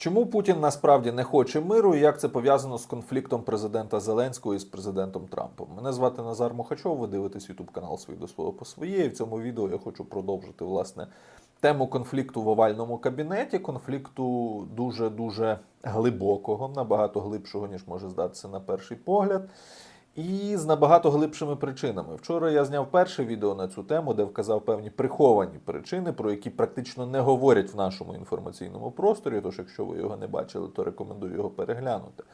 Чому Путін насправді не хоче миру і як це пов'язано з конфліктом президента Зеленського із президентом Трампом? Мене звати Назар Мухачов. Ви дивитесь Ютуб канал свій до свого по своє. І в цьому відео я хочу продовжити власне тему конфлікту в овальному кабінеті. Конфлікту дуже дуже глибокого, набагато глибшого ніж може здатися на перший погляд. І з набагато глибшими причинами. Вчора я зняв перше відео на цю тему, де вказав певні приховані причини, про які практично не говорять в нашому інформаційному просторі. Тож, якщо ви його не бачили, то рекомендую його переглянути.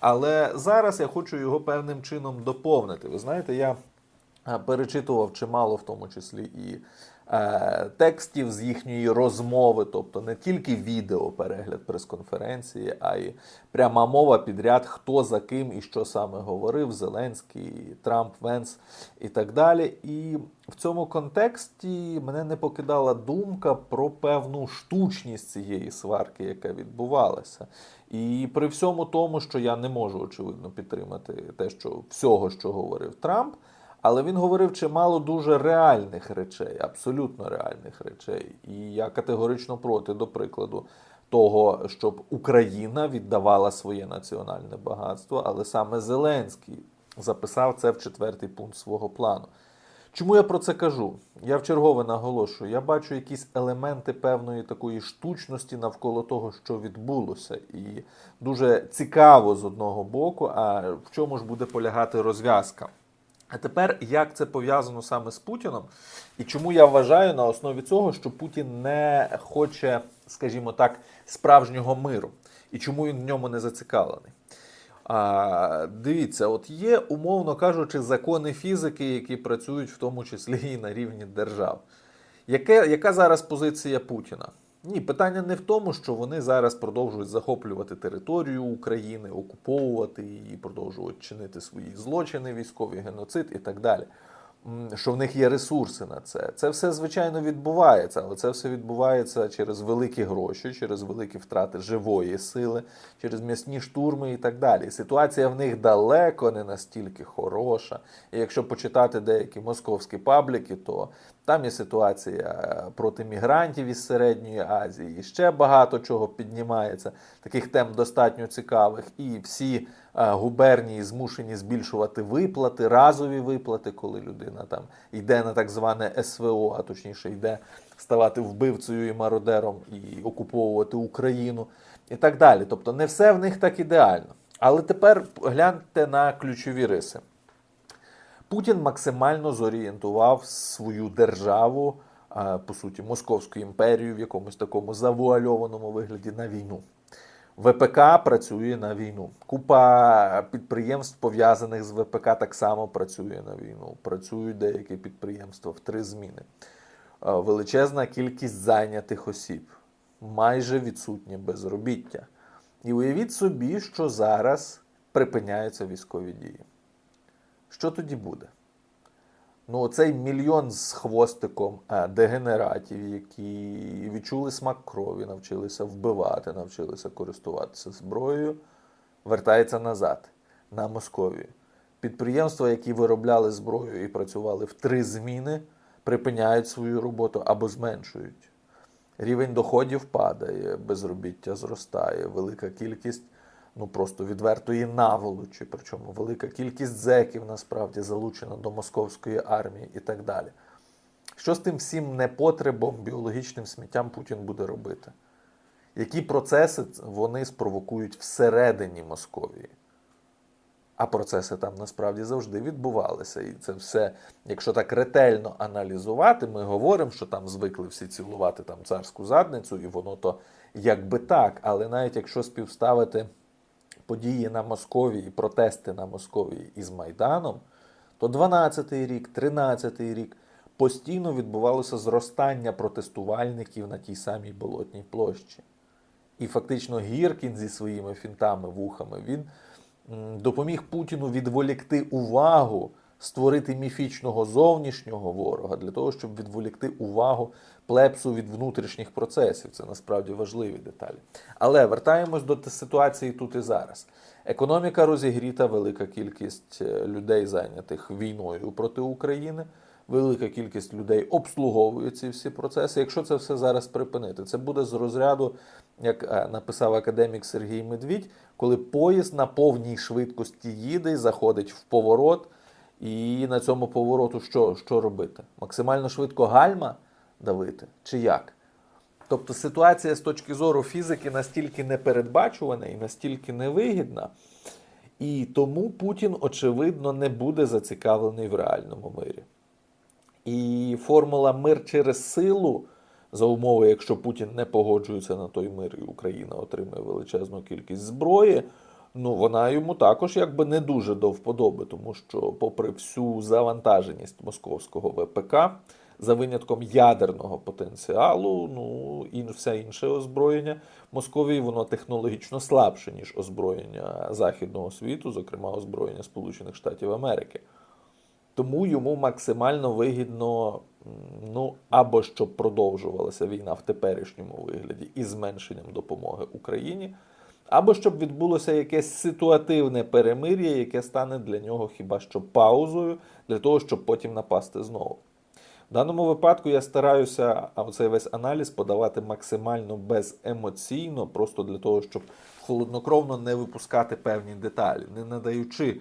Але зараз я хочу його певним чином доповнити. Ви знаєте, я перечитував чимало, в тому числі і текстів з їхньої розмови, тобто не тільки відео перегляд прес-конференції, а й пряма мова підряд, хто за ким і що саме говорив, Зеленський, Трамп, Венс і так далі. І в цьому контексті мене не покидала думка про певну штучність цієї сварки, яка відбувалася. І при всьому тому, що я не можу очевидно підтримати те, що всього, що говорив Трамп. Але він говорив чимало дуже реальних речей, абсолютно реальних речей. І я категорично проти, до прикладу, того, щоб Україна віддавала своє національне багатство, але саме Зеленський записав це в четвертий пункт свого плану. Чому я про це кажу? Я вчергове наголошую, я бачу якісь елементи певної такої штучності навколо того, що відбулося, і дуже цікаво з одного боку, а в чому ж буде полягати розв'язка. А тепер як це пов'язано саме з Путіном, і чому я вважаю на основі цього, що Путін не хоче, скажімо так, справжнього миру, і чому він в ньому не зацікавлений? А, Дивіться, от є, умовно кажучи, закони фізики, які працюють в тому числі і на рівні держав. Яке, яка зараз позиція Путіна? Ні, питання не в тому, що вони зараз продовжують захоплювати територію України, окуповувати її, продовжують чинити свої злочини, військові геноцид і так далі. Що в них є ресурси на це. Це все звичайно відбувається, але це все відбувається через великі гроші, через великі втрати живої сили, через м'ясні штурми і так далі. Ситуація в них далеко не настільки хороша. І якщо почитати деякі московські пабліки, то там є ситуація проти мігрантів із Середньої Азії, і ще багато чого піднімається. Таких тем достатньо цікавих. І всі е, губернії змушені збільшувати виплати, разові виплати, коли людина там йде на так зване СВО, а точніше йде ставати вбивцею і мародером і окуповувати Україну і так далі. Тобто не все в них так ідеально. Але тепер гляньте на ключові риси. Путін максимально зорієнтував свою державу, е, по суті, Московську імперію в якомусь такому завуальованому вигляді на війну. ВПК працює на війну. Купа підприємств, пов'язаних з ВПК, так само працює на війну. Працюють деякі підприємства в три зміни. Е, Величезна кількість зайнятих осіб, майже відсутнє безробіття. І уявіть собі, що зараз припиняються військові дії. Що тоді буде? Ну, оцей мільйон з хвостиком е, дегенератів, які відчули смак крові, навчилися вбивати, навчилися користуватися зброєю, вертається назад на Московію. Підприємства, які виробляли зброю і працювали в три зміни, припиняють свою роботу або зменшують. Рівень доходів падає, безробіття зростає, велика кількість ну просто відвертої наволочі, причому велика кількість зеків насправді залучена до московської армії і так далі. Що з тим всім непотребом, біологічним сміттям Путін буде робити? Які процеси вони спровокують всередині Московії? А процеси там насправді завжди відбувалися. І це все, якщо так ретельно аналізувати, ми говоримо, що там звикли всі цілувати там царську задницю, і воно то якби так. Але навіть якщо співставити події на Московії, протести на Московії із Майданом, то 12-й рік, 13-й рік постійно відбувалося зростання протестувальників на тій самій болотній площі. І фактично Гіркін зі своїми фінтами, вухами, він допоміг Путіну відволікти увагу, створити міфічного зовнішнього ворога для того, щоб відволікти увагу плепсу від внутрішніх процесів. Це насправді важливі деталі. Але вертаємось до ситуації тут і зараз. Економіка розігріта, велика кількість е, людей, зайнятих війною проти України. велика кількість людей обслуговує ці всі процеси. Якщо це все зараз припинити, це буде з розряду, як е, написав академік Сергій Медвідь, коли поїзд на повній швидкості їде і заходить в поворот. І на цьому повороту що, що робити? Максимально швидко гальма давити чи як? Тобто ситуація з точки зору фізики настільки непередбачувана і настільки невигідна, і тому Путін, очевидно, не буде зацікавлений в реальному мирі. І формула мир через силу, за умови, якщо Путін не погоджується на той мир, і Україна отримує величезну кількість зброї, ну вона йому також якби не дуже до вподоби, тому що, попри всю завантаженість московського ВПК, за винятком ядерного потенціалу, ну і все інше озброєння Московії, воно технологічно слабше, ніж озброєння Західного світу, зокрема озброєння Сполучених Штатів Америки. Тому йому максимально вигідно, ну або щоб продовжувалася війна в теперішньому вигляді із зменшенням допомоги Україні, або щоб відбулося якесь ситуативне перемир'я, яке стане для нього хіба що паузою, для того, щоб потім напасти знову. В даному випадку я стараюся цей весь аналіз подавати максимально беземоційно, просто для того, щоб холоднокровно не випускати певні деталі, не надаючи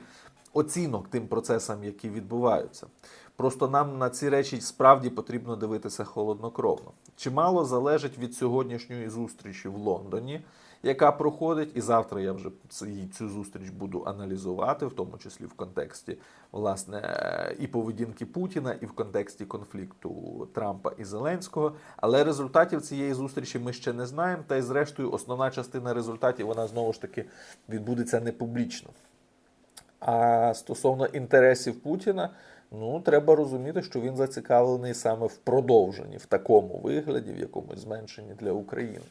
оцінок тим процесам, які відбуваються. Просто нам на ці речі справді потрібно дивитися холоднокровно. Чимало залежить від сьогоднішньої зустрічі в Лондоні, яка проходить, і завтра я вже цю зустріч буду аналізувати, в тому числі в контексті власне і поведінки Путіна, і в контексті конфлікту Трампа і Зеленського. Але результатів цієї зустрічі ми ще не знаємо. Та й зрештою, основна частина результатів вона знову ж таки відбудеться не публічно. А стосовно інтересів Путіна, ну треба розуміти, що він зацікавлений саме в продовженні в такому вигляді, в якомусь зменшенні для України.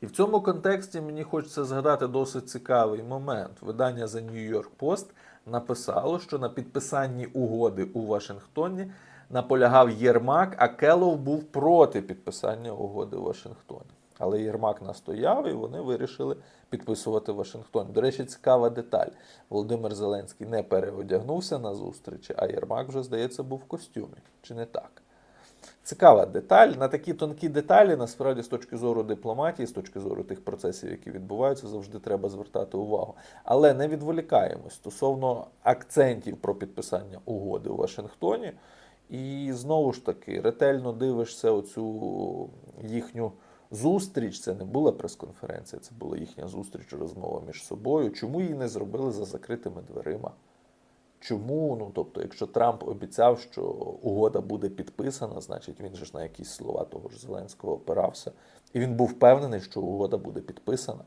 І в цьому контексті мені хочеться згадати досить цікавий момент. Видання The New York Post написало, що на підписанні угоди у Вашингтоні наполягав Єрмак, а Келов був проти підписання угоди у Вашингтоні. Але Єрмак настояв, і вони вирішили підписувати в Вашингтоні. До речі, цікава деталь. Володимир Зеленський не переодягнувся на зустрічі, а Єрмак вже, здається, був в костюмі. Чи не так? Цікава деталь. На такі тонкі деталі, насправді, з точки зору дипломатії, з точки зору тих процесів, які відбуваються, завжди треба звертати увагу. Але не відволікаємось стосовно акцентів про підписання угоди у Вашингтоні. І знову ж таки, ретельно дивишся оцю їхню зустріч. Це не була прес-конференція, це була їхня зустріч, розмова між собою. Чому її не зробили за закритими дверима? Чому? Ну тобто, якщо Трамп обіцяв, що угода буде підписана, значить він же ж на якісь слова того ж Зеленського опирався. І він був впевнений, що угода буде підписана.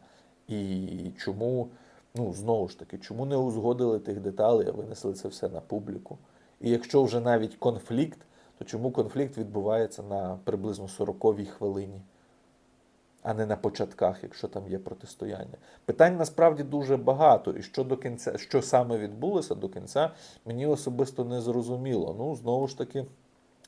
І чому, ну знову ж таки, чому не узгодили тих деталей, а винесли це все на публіку? І якщо вже навіть конфлікт, то чому конфлікт відбувається на приблизно 40-й хвилині? А не на початках, якщо там є протистояння. Питань насправді дуже багато, і що до кінця, що саме відбулося до кінця, мені особисто не зрозуміло. Ну, знову ж таки,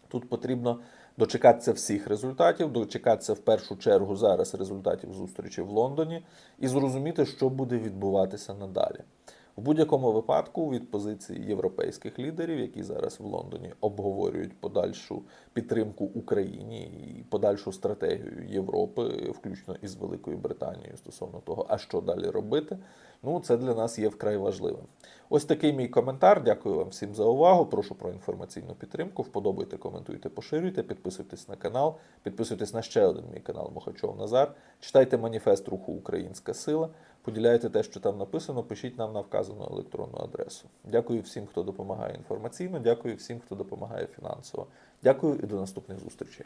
тут потрібно дочекатися всіх результатів, дочекатися в першу чергу зараз результатів зустрічі в Лондоні і зрозуміти, що буде відбуватися надалі. В будь-якому випадку від позиції європейських лідерів, які зараз в Лондоні обговорюють подальшу підтримку Україні і подальшу стратегію Європи, включно із Великою Британією стосовно того, а що далі робити. Ну, це для нас є вкрай важливим. Ось такий мій коментар. Дякую вам всім за увагу. Прошу про інформаційну підтримку. Вподобайте, коментуйте, поширюйте, підписуйтесь на канал, підписуйтесь на ще один мій канал Мохачов Назар. Читайте маніфест руху Українська Сила. Поділяйте те, що там написано, пишіть нам на вказану електронну адресу. Дякую всім, хто допомагає інформаційно. Дякую всім, хто допомагає фінансово. Дякую і до наступних зустрічей.